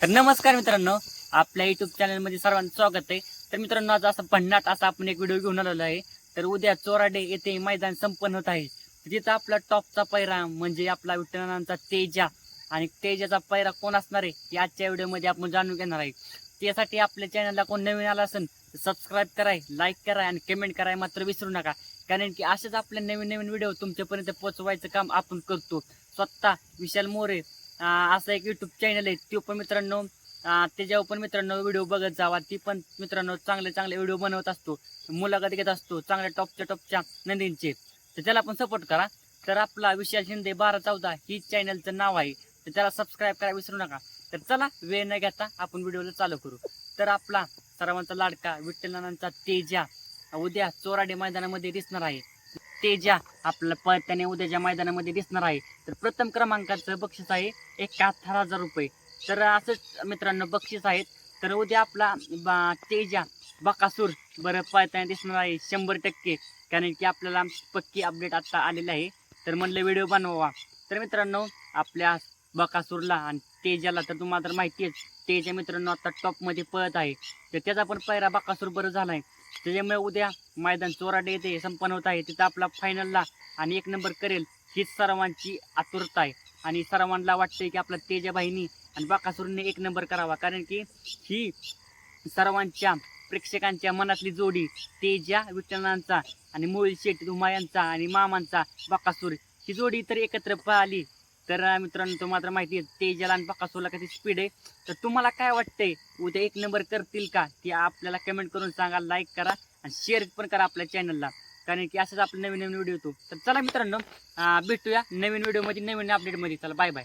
तर नमस्कार मित्रांनो आपल्या युट्यूब चॅनलमध्ये सर्वांचं स्वागत आहे. तर मित्रांनो आज असं भन्नाट असा आपण एक व्हिडिओ घेऊन आलेलो आहे. तर उद्या चोराडे येथे मैदान संपन्न होत आहे. तिथं आपला टॉपचा पैरा म्हणजे आपला विठ्ठलांचा तेजा. आणि तेजाचा पैरा कोण असणार आहे हे आजच्या व्हिडिओमध्ये आपण जाणून घेणार आहे. त्यासाठी आपल्या चॅनलला कोण नवीन आला असेल तर सबस्क्राईब कराय लाईक कराय आणि कमेंट कराय मात्र विसरू नका. कारण की असेच आपले नवीन नवीन व्हिडिओ तुमच्यापर्यंत पोहोचवायचं काम आपण करतो. स्वतः विशाल मोरे असं एक युट्यूब चॅनल आहे. तो पण मित्रांनो त्याच्यावर पण मित्रांनो व्हिडिओ बघत जावा. ती पण मित्रांनो चांगले चांगले व्हिडिओ बनवत असतो. मुलाखत घेत असतो. चांगल्या टॉपच्या टॉपच्या नंदींचे. तर त्याला पण सपोर्ट करा. तर आपला विशाल शिंदे बारा चौदा ही चॅनलचं नाव आहे. तर त्याला सबस्क्राईब करायला विसरू नका. तर चला वेळ न घेता आपण व्हिडिओला चालू करू. तर आपला सर्वांचा लाडका विठ्ठलांचा तेजा उद्या चोराडे मैदानामध्ये दिसणार आहे. तेजा आपल्याला पळताना उद्याच्या मैदानामध्ये दिसणार आहे. तर प्रथम क्रमांकाचं बक्षीस आहे एकाहत्तर हजार रुपये. तर असंच मित्रांनो बक्षीस आहेत. तर उद्या आपला बा- तेजा बकासूर बरं पळताना दिसणार आहे शंभर टक्के. कारण की आपल्याला पक्की अपडेट आता आलेलं आहे. तर म्हणलं व्हिडिओ बनवावा. तर मित्रांनो आपल्या बकासूरला आणि तेजाला तर तुम्हाला तर माहिती आहे तेजा मित्रांनो आता टॉपमध्ये पळत आहे. तर त्याचा पण पहिला बकासूर बरं झाला आहे त्याच्यामुळे उद्या मैदान चोराडे येते संपन्न होत आहे. तिथं आपला फायनलला आणि एक नंबर करेल हीच सर्वांची आतुरता आहे. आणि सर्वांना वाटते की आपला तेजाबाईनी आणि बाकासुरने एक नंबर करावा. कारण की ही सर्वांच्या प्रेक्षकांच्या मनातली जोडी तेजा विठ्ठलांचा आणि मोळी शेठ धुमायांचा आणि मामांचा बाकासूर ही जोडी तर एकत्र पळाली तर मित्रांनो तुम्हाला मात्र माहिती आहे तेजाला आणि बाकासूरला कशी स्पीड आहे. तर तुम्हाला काय वाटतंय उद्या एक नंबर करतील का? ते आपल्याला कमेंट करून सांगा लाईक करा आणि शेअर पण करा आपल्या चॅनलला कारण की असंच आपले नवीन नवीन व्हिडिओ येतो. तर चला मित्रांनो भेटूया नवीन व्हिडिओमध्ये नवीन अपडेटमध्ये चला बाय बाय